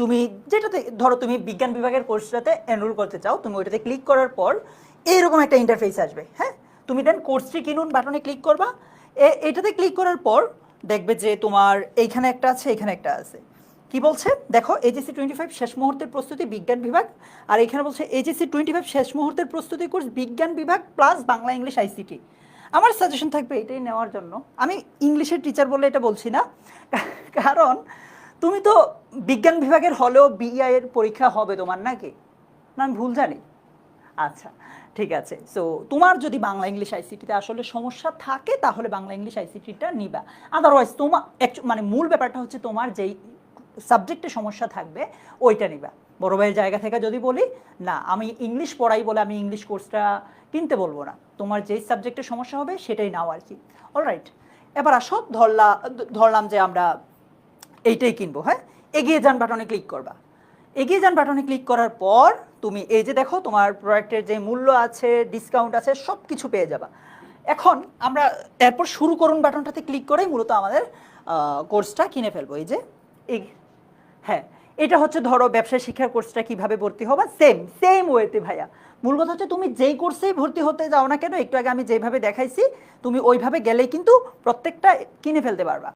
তুমি যেটাতে, ধরো তুমি বিজ্ঞান বিভাগের কোর্সটাতে এনরোল করতে চাও, তুমি ওইটাতে ক্লিক করার পর এইরকম একটা ইন্টারফেস আসবে হ্যাঁ? তুমি দেন কোর্সটি কিনুন বাটনে ক্লিক করবা এটাতে ক্লিক করার পর দেখবে যে তোমার এইখানে একটা আছে, এখানে একটা আছে। কি বলছে? দেখো এইচএসসি টোয়েন্টি ফাইভ শেষ মুহূর্তের প্রস্তুতি বিজ্ঞান বিভাগ, আর এখানে বলছে এইচএসসি টোয়েন্টি ফাইভ শেষ মুহূর্তের প্রস্তুতি কোর্স বিজ্ঞান বিভাগ plus Bangla English I C T আমার সাজেশন থাকবে এটাই নেওয়ার জন্য। আমি ইংলিশের টিচার বলে এটা বলছি না, কারণ তুমি তো বিজ্ঞান বিভাগের হলেও বিআই এর পরীক্ষা হবে তোমার নাকি? না, আমি ভুল জানি। আচ্ছা ঠিক আছে। সো তোমার যদি বাংলা ইংলিশ আইসিটিতে আসলে সমস্যা থাকে, তাহলে বাংলা ইংলিশ আইসিটিটা নিবা। আদারওয়াইজ তোমার মানে মূল ব্যাপারটা হচ্ছে তোমার যেই সাবজেক্টে সমস্যা থাকবে, ওইটা নিবা। বড় ভাইয়ের জায়গা থেকে যদি বলি, না, আমি ইংলিশ পড়াই বলে আমি ইংলিশ কোর্সটা কিনতে বলব না। তোমার যেই সাবজেক্টে সমস্যা হবে, সেটাই নাও আর কি। অলরাইট এবার আসো, ধরলা ধরলাম যে আমরা এইটাই কিনবো হ্যাঁ? এগিয়ে যান বাটনে ক্লিক করবা। এগিয়ে যান বাটনে ক্লিক করার পর তুমি এই যে দেখো, তোমার প্রোডাক্টের যে মূল্য আছে ডিসকাউন্ট আছে সব কিছু পেয়ে যাবা। এখন আমরা এরপর শুরু করুন বাটনটাতে ক্লিক করেই মূলত আমাদের কোর্সটা কিনে ফেলব। এই যে হ্যাঁ এটা হচ্ছে ধরো ব্যবসায় শিক্ষার কোর্সটা কীভাবে ভর্তি হবা? সেম সেম ওয়েতে ভাইয়া। মূল কথা হচ্ছে তুমি যেই কোর্সেই ভর্তি হতে যাও না কেন, একটু আগে আমি যেভাবে দেখাইছি, তুমি ওইভাবে গেলেই কিন্তু প্রত্যেকটা কিনে ফেলতে পারবা।